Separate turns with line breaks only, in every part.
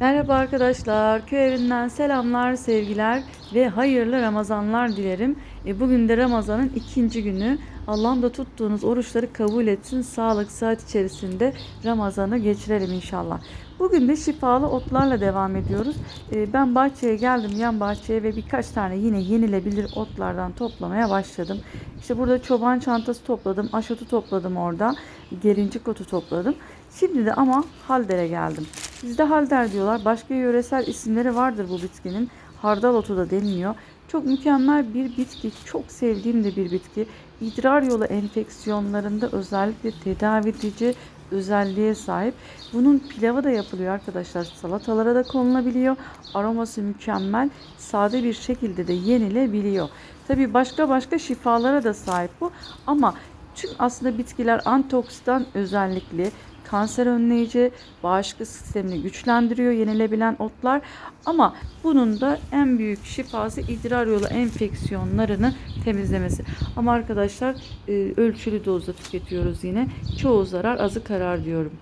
Merhaba arkadaşlar, köy evinden selamlar, sevgiler ve hayırlı Ramazanlar dilerim. E, bugün de Ramazan'ın ikinci günü. Allah'ım da tuttuğunuz oruçları kabul etsin. Sağlık, saat içerisinde Ramazan'ı geçirelim inşallah. Bugün de şifalı otlarla devam ediyoruz. E, ben bahçeye geldim, yan bahçeye ve birkaç tane yine yenilebilir otlardan toplamaya başladım. İşte burada çoban çantası topladım, aşotu topladım orada, gelincik otu topladım. Şimdi de ama haldere geldim. Bizde halder diyorlar. Başka yöresel isimleri vardır bu bitkinin. Hardal otu da deniliyor. Çok mükemmel bir bitki. Çok sevdiğim de bir bitki. İdrar yolu enfeksiyonlarında özellikle tedavi edici özelliğe sahip. Bunun pilavı da yapılıyor arkadaşlar. Salatalara da konulabiliyor. Aroması mükemmel. Sade bir şekilde de yenilebiliyor. Tabii başka başka şifalara da sahip bu. Ama tüm aslında bitkiler antioksidan özellikli, kanser önleyici, bağışıklık sistemini güçlendiriyor yenilebilen otlar. Ama bunun da en büyük şifası idrar yolu enfeksiyonlarını temizlemesi. Ama arkadaşlar e, ölçülü dozda tüketiyoruz yine. Çoğu zarar azı karar diyorum.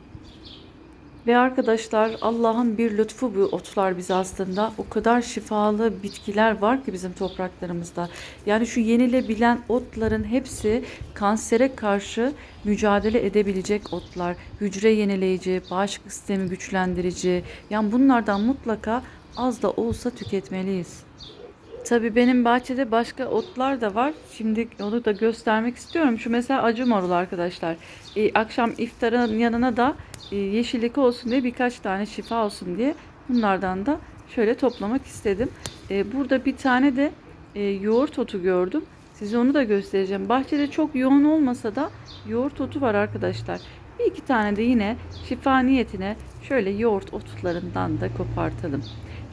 Ve arkadaşlar Allah'ın bir lütfu bu otlar bize aslında. O kadar şifalı bitkiler var ki bizim topraklarımızda. Yani şu yenilebilen otların hepsi kansere karşı mücadele edebilecek otlar. Hücre yenileyici, bağışıklık sistemi güçlendirici. Yani bunlardan mutlaka az da olsa tüketmeliyiz. Tabii benim bahçede başka otlar da var. Şimdi onu da göstermek istiyorum. Şu mesela acı marul arkadaşlar. Ee, akşam iftarın yanına da yeşillik olsun diye birkaç tane şifa olsun diye bunlardan da şöyle toplamak istedim. Ee, burada bir tane de e, yoğurt otu gördüm. Size onu da göstereceğim. Bahçede çok yoğun olmasa da yoğurt otu var arkadaşlar. Bir iki tane de yine şifa niyetine şöyle yoğurt otlarından da kopartalım.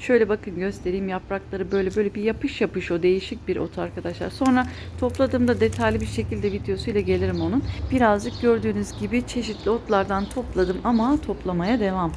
Şöyle bakın göstereyim yaprakları böyle böyle bir yapış yapış o değişik bir ot arkadaşlar. Sonra topladığımda detaylı bir şekilde videosuyla gelirim onun. Birazcık gördüğünüz gibi çeşitli otlardan topladım ama toplamaya devam.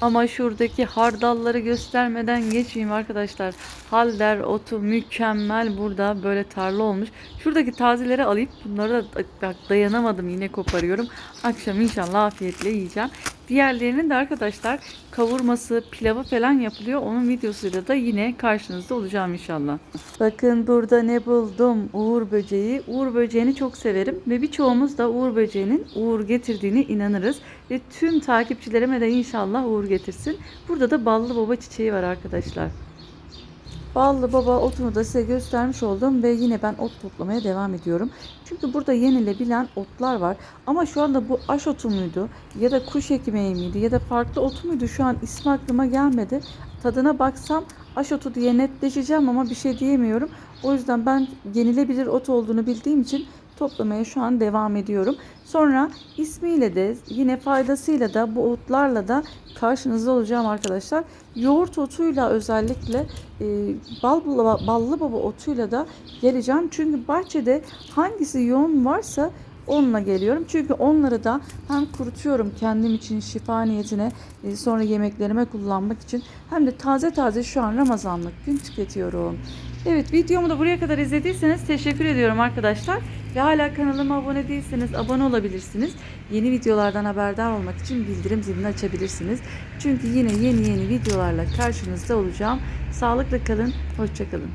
Ama şuradaki hardalları göstermeden geçmeyeyim arkadaşlar. Halder otu mükemmel burada böyle tarla olmuş. Şuradaki tazeleri alayım. Bunları da dayanamadım yine koparıyorum. Akşam inşallah afiyetle yiyeceğim. Diğerlerinin de arkadaşlar kavurması, pilavı falan yapılıyor. Onun videosuyla da yine karşınızda olacağım inşallah. Bakın burada ne buldum? Uğur böceği. Uğur böceğini çok severim ve birçoğumuz da Uğur böceğinin uğur getirdiğine inanırız. Ve tüm takipçilerime de inşallah uğur getirsin. Burada da ballı baba çiçeği var arkadaşlar. Ballı baba otunu da size göstermiş oldum ve yine ben ot toplamaya devam ediyorum. Çünkü burada yenilebilen otlar var. Ama şu anda bu aş otu muydu ya da kuş ekmeği miydi ya da farklı ot muydu şu an ismi aklıma gelmedi. Tadına baksam aş otu diye netleşeceğim ama bir şey diyemiyorum. O yüzden ben yenilebilir ot olduğunu bildiğim için toplamaya şu an devam ediyorum. Sonra ismiyle de yine faydasıyla da bu otlarla da karşınızda olacağım arkadaşlar. Yoğurt otuyla özellikle e, bal, ballı baba otuyla da geleceğim. Çünkü bahçede hangisi yoğun varsa onunla geliyorum. Çünkü onları da hem kurutuyorum kendim için şifa niyetine e, sonra yemeklerime kullanmak için hem de taze taze şu an Ramazanlık gün tüketiyorum. Evet videomu da buraya kadar izlediyseniz teşekkür ediyorum arkadaşlar. Ve hala kanalıma abone değilseniz abone olabilirsiniz. Yeni videolardan haberdar olmak için bildirim zilini açabilirsiniz. Çünkü yine yeni yeni videolarla karşınızda olacağım. Sağlıkla kalın, hoşçakalın.